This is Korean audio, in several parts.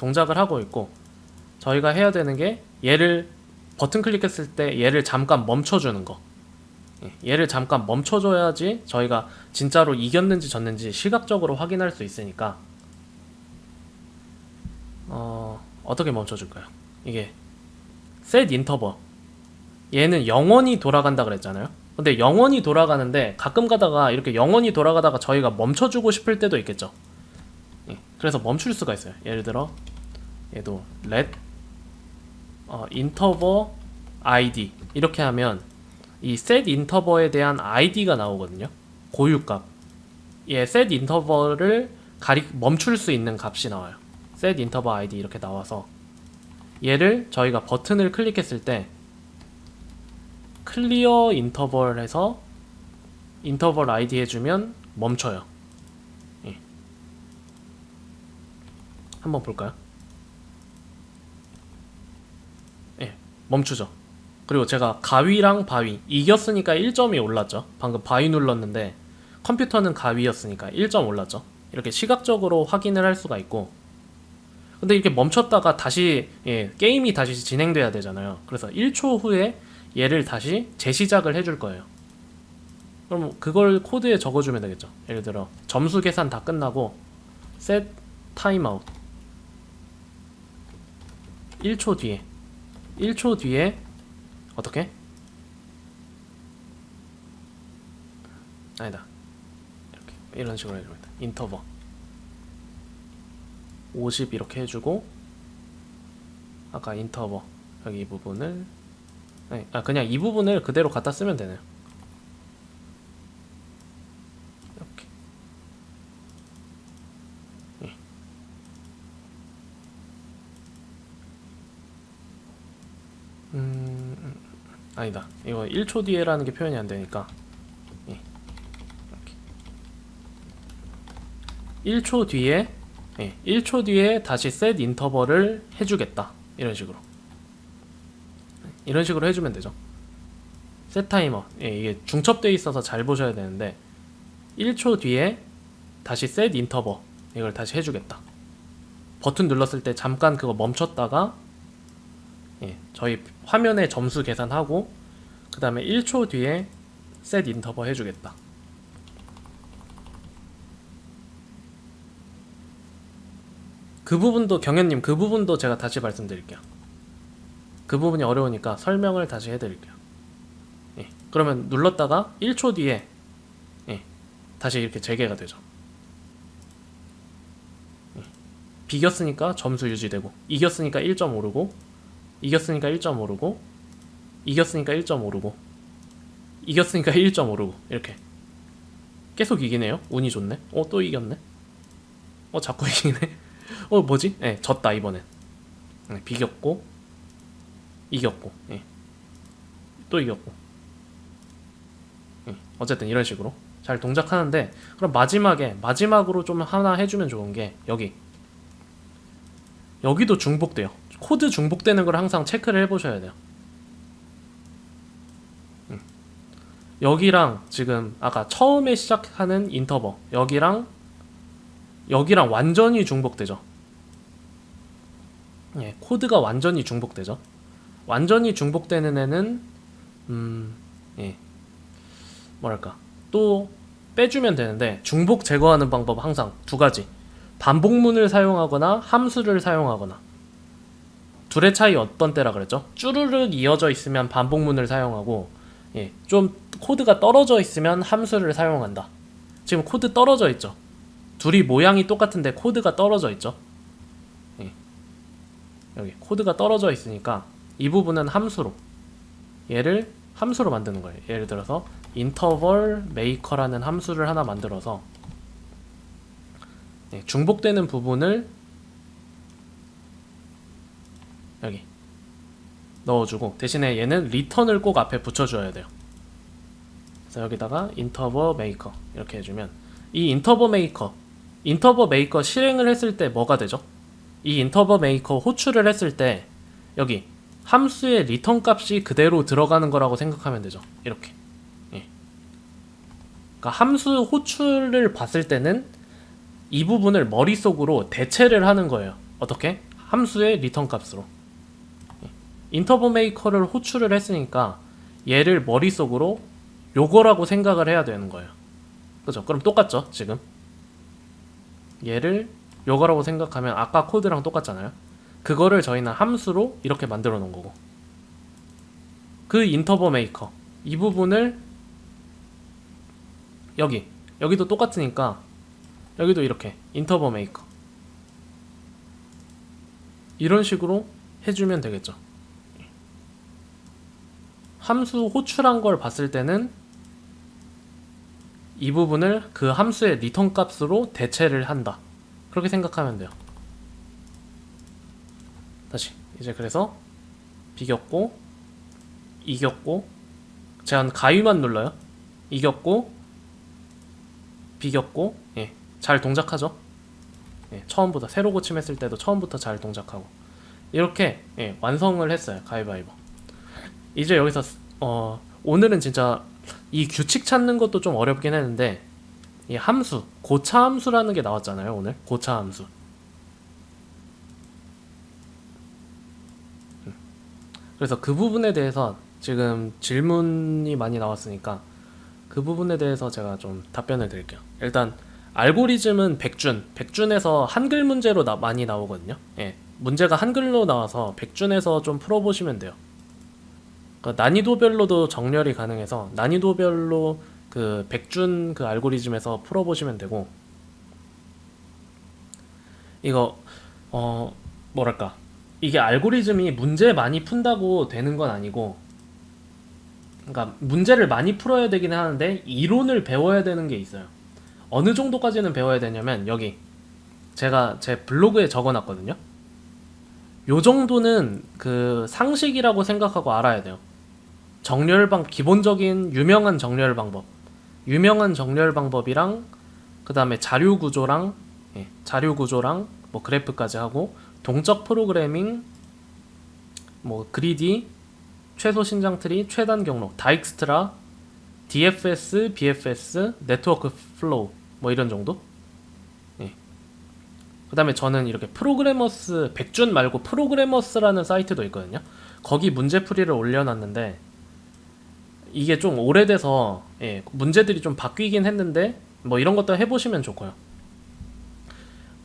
동작을 하고 있고 저희가 해야 되는 게 얘를 버튼 클릭했을 때 얘를 잠깐 멈춰주는 거. 예, 얘를 잠깐 멈춰줘야지 저희가 진짜로 이겼는지 졌는지 시각적으로 확인할 수 있으니까 어, 어떻게 멈춰줄까요? 이게 set 인터벌 얘는 영원히 돌아간다 그랬잖아요. 근데 영원히 돌아가는데 가끔 가다가 이렇게 영원히 돌아가다가 저희가 멈춰주고 싶을 때도 있겠죠. 예, 그래서 멈출 수가 있어요. 예를 들어 얘도 let 어, interval id 이렇게 하면 이 set interval에 대한 id가 나오거든요. 고유값. 예, set interval을 가리 멈출 수 있는 값이 나와요. set interval id 이렇게 나와서 얘를 저희가 버튼을 클릭했을 때 클리어 인터벌 해서 인터벌 아이디 해주면 멈춰요. 한번 볼까요? 예, 멈추죠. 그리고 제가 가위랑 바위 이겼으니까 1점이 올랐죠. 방금 바위 눌렀는데 컴퓨터는 가위였으니까 1점 올랐죠. 이렇게 시각적으로 확인을 할 수가 있고 근데 이렇게 멈췄다가 다시 예, 게임이 다시 진행돼야 되잖아요. 그래서 1초 후에 얘를 다시 재시작을 해줄 거예요. 그럼 그걸 코드에 적어주면 되겠죠. 예를 들어 점수 계산 다 끝나고 set timeout 1초 뒤에 1초 뒤에 어떻게? 아니다. 이렇게 이런 식으로 해주면 돼. 인터벌 50 이렇게 해주고 아까 인터벌 여기 이 부분을 네, 아 그냥 이 부분을 그대로 갖다 쓰면 되네요. 이렇게. 예. 음, 음, 아니다. 이거 1초 뒤에라는 게 표현이 안 되니까. 예. 이렇게. 1초 뒤에 예, 1초 뒤에 다시 셋 인터벌을 해주겠다. 이런 식으로. 이런 식으로 해주면 되죠. 셋 타이머. 예, 이게 중첩돼 있어서 잘 보셔야 되는데 1초 뒤에 다시 셋 인터벌 이걸 다시 해주겠다. 버튼 눌렀을 때 잠깐 그거 멈췄다가 예, 저희 화면에 점수 계산하고 그 다음에 1초 뒤에 셋 인터벌 해주겠다. 그 부분도 경현님 그 부분도 제가 다시 말씀드릴게요. 그 부분이 어려우니까 설명을 다시 해드릴게요. 예, 그러면 눌렀다가 1초 뒤에 예, 다시 이렇게 재개가 되죠. 예, 비겼으니까 점수 유지되고 이겼으니까 1점 오르고 이겼으니까 1점 오르고 이겼으니까 1점 오르고 이겼으니까 1점 오르고 이렇게 계속 이기네요. 운이 좋네. 어 또 이겼네. 어 자꾸 이기네. 어 뭐지? 예, 졌다 이번엔. 네, 비겼고 이겼고 예. 또 이겼고 예. 어쨌든 이런 식으로 잘 동작하는데 그럼 마지막에 마지막으로 좀 하나 해주면 좋은 게 여기 여기도 중복돼요. 코드 중복되는 걸 항상 체크를 해보셔야 돼요. 음. 여기랑 지금 아까 처음에 시작하는 인터벌 여기랑 여기랑 완전히 중복되죠. 예, 코드가 완전히 중복되죠. 완전히 중복되는 애는 음, 예. 뭐랄까. 또 빼주면 되는데 중복 제거하는 방법 항상 두 가지 반복문을 사용하거나 함수를 사용하거나 둘의 차이 어떤 때라 그랬죠? 쭈르륵 이어져 있으면 반복문을 사용하고 예, 좀 코드가 떨어져 있으면 함수를 사용한다. 지금 코드 떨어져 있죠. 둘이 모양이 똑같은데 코드가 떨어져 있죠. 예. 여기 코드가 떨어져 있으니까 이 부분은 함수로 얘를 함수로 만드는 거예요. 예를 들어서 interval maker라는 함수를 하나 만들어서 네, 중복되는 부분을 여기 넣어주고 대신에 얘는 return을 꼭 앞에 붙여줘야 돼요. 그래서 여기다가 interval maker 이렇게 해주면 이 interval maker, interval maker 실행을 했을 때 뭐가 되죠? 이 interval maker 호출을 했을 때 여기 함수의 리턴 값이 그대로 들어가는 거라고 생각하면 되죠. 이렇게. 예. 그러니까 함수 호출을 봤을 때는 이 부분을 머릿속으로 대체를 하는 거예요. 어떻게? 함수의 리턴 값으로 예. 인터벌 메이커를 호출을 했으니까 얘를 머릿속으로 요거라고 생각을 해야 되는 거예요. 그죠? 그럼 똑같죠, 지금? 얘를 요거라고 생각하면 아까 코드랑 똑같잖아요. 그거를 저희는 함수로 이렇게 만들어 놓은 거고. 그 인터벌 메이커 이 부분을 여기 여기도 똑같으니까 여기도 이렇게 인터벌 메이커 이런 식으로 해주면 되겠죠. 함수 호출한 걸 봤을 때는 이 부분을 그 함수의 리턴 값으로 대체를 한다. 그렇게 생각하면 돼요. 다시 이제 그래서 비겼고 이겼고 제가 가위만 눌러요. 이겼고 비겼고 예, 잘 동작하죠. 예, 처음부터 새로 고침했을 때도 처음부터 잘 동작하고 이렇게 예, 완성을 했어요. 가위바위보. 이제 여기서 어, 오늘은 진짜 이 규칙 찾는 것도 좀 어렵긴 했는데 이 함수 고차 함수라는 게 나왔잖아요 오늘 고차 함수 음. 그래서 그 부분에 대해서 지금 질문이 많이 나왔으니까 그 부분에 대해서 제가 좀 답변을 드릴게요 일단 알고리즘은 백준 백준에서 한글 문제로 나- 많이 나오거든요. 예 문제가 한글로 나와서 백준에서 좀 풀어보시면 돼요. 그러니까 난이도별로도 정렬이 가능해서 난이도별로 그 백준 그 알고리즘에서 풀어보시면 되고 이거 어 뭐랄까 이게 알고리즘이 문제 많이 푼다고 되는 건 아니고 그러니까 문제를 많이 풀어야 되긴 하는데 이론을 배워야 되는 게 있어요 어느 정도까지는 배워야 되냐면 여기 제가 제 블로그에 적어놨거든요. 요 정도는 그 상식이라고 생각하고 알아야 돼요. 정렬 방 기본적인 유명한 정렬 방법. 유명한 정렬 방법이랑 그 다음에 자료 구조랑 예, 자료 구조랑 뭐 그래프까지 하고 동적 프로그래밍 뭐 그리디 최소 신장 트리 최단 경로 다익스트라 DFS BFS 네트워크 플로우 뭐 이런 정도 예. 그 다음에 저는 이렇게 프로그래머스 백준 말고 프로그래머스라는 사이트도 있거든요 거기 문제풀이를 올려놨는데 이게 좀 오래돼서 예, 문제들이 좀 바뀌긴 했는데 뭐 이런 것도 해보시면 좋고요.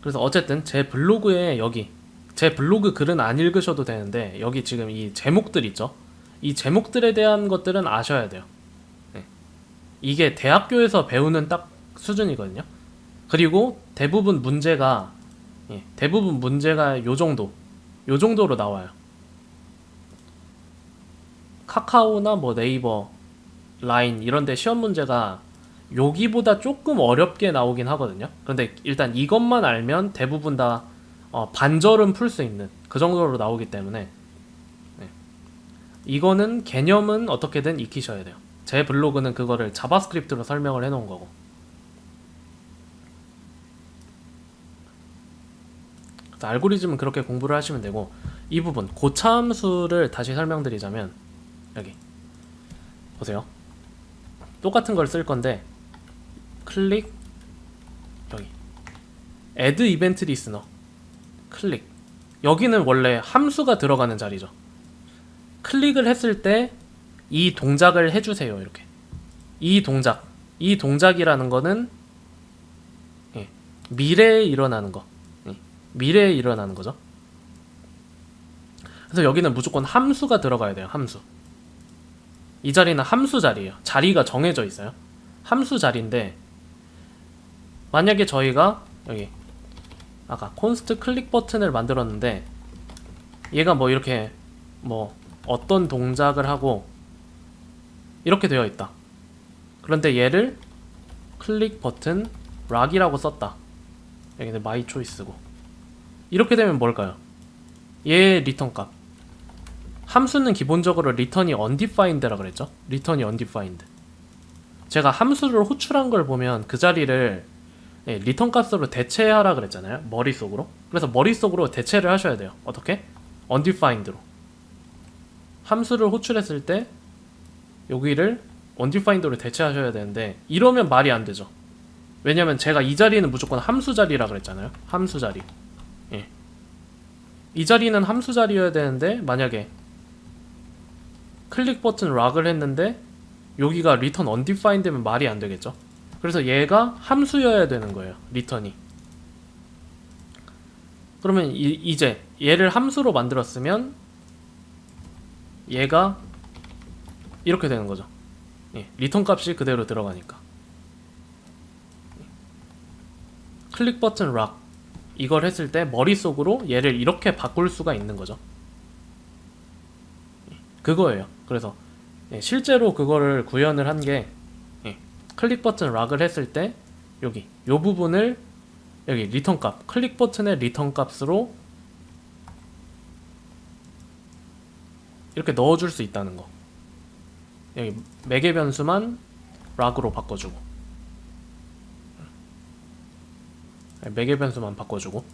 그래서 어쨌든 제 블로그에 여기 제 블로그 글은 안 읽으셔도 되는데 여기 지금 이 제목들 있죠. 이 제목들에 대한 것들은 아셔야 돼요. 예. 이게 대학교에서 배우는 딱 수준이거든요. 그리고 대부분 문제가 예, 대부분 문제가 요 정도 요 정도로 나와요. 카카오나 뭐 네이버, 라인 이런데 시험 문제가 여기보다 조금 어렵게 나오긴 하거든요. 그런데 일단 이것만 알면 대부분 다 어, 반절은 풀 수 있는 그 정도로 나오기 때문에 네. 이거는 개념은 어떻게든 익히셔야 돼요. 제 블로그는 그거를 자바스크립트로 설명을 해놓은 거고. 그래서 알고리즘은 그렇게 공부를 하시면 되고 이 부분 고차함수를 다시 설명드리자면 여기. 보세요. 똑같은 걸 쓸 건데 클릭 여기. add event listener 클릭. 여기는 원래 함수가 들어가는 자리죠. 클릭을 했을 때 이 동작을 해주세요 이렇게. 이 동작. 이 동작이라는 거는 예, 미래에 일어나는 거. 예, 미래에 일어나는 거죠. 그래서 여기는 무조건 함수가 들어가야 돼요 함수. 이 자리는 함수 자리예요. 자리가 정해져 있어요. 함수 자리인데 만약에 저희가 여기 아까 콘스트 클릭 버튼을 만들었는데 얘가 뭐 이렇게 뭐 어떤 동작을 하고 이렇게 되어 있다. 그런데 얘를 클릭 버튼 락이라고 썼다. 여기는 마이 초이스고 이렇게 되면 뭘까요? 얘 리턴 값 함수는 기본적으로 리턴이 undefined라 그랬죠? 리턴이 undefined. 제가 함수를 호출한 걸 보면 그 자리를 예, 리턴 값으로 대체하라 그랬잖아요. 머릿속으로. 그래서 머릿속으로 대체를 하셔야 돼요. 어떻게? undefined로. 함수를 호출했을 때 여기를 undefined로 대체하셔야 되는데 이러면 말이 안 되죠. 왜냐면 제가 이 자리는 무조건 함수 자리라 그랬잖아요. 함수 자리. 예. 이 자리는 함수 자리여야 되는데 만약에 클릭 버튼 락을 했는데 여기가 return undefined 되면 말이 안 되겠죠. 그래서 얘가 함수여야 되는 거예요. 리턴이. 그러면 이, 이제 얘를 함수로 만들었으면 얘가 이렇게 되는 거죠. 예, 리턴 값이 그대로 들어가니까. 클릭 버튼 락 이걸 했을 때 머릿속으로 얘를 이렇게 바꿀 수가 있는 거죠. 예, 그거예요. 그래서 예, 실제로 그거를 구현을 한 게 클릭 버튼 락을 했을 때 여기 요 부분을 여기 리턴 값 클릭 버튼의 리턴 값으로 이렇게 넣어줄 수 있다는 거 여기 매개 변수만 락으로 바꿔주고 매개 변수만 바꿔주고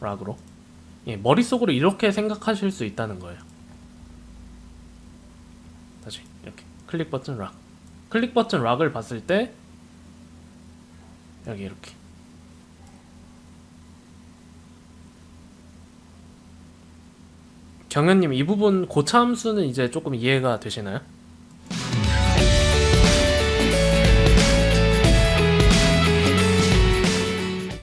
락으로. 예, 머릿속으로 이렇게 생각하실 수 있다는 거예요. 다시 이렇게. 클릭 버튼 락. 클릭 버튼 락을 봤을 때 여기 이렇게. 경현님 이 부분 고차 함수는 이제 조금 이해가 되시나요?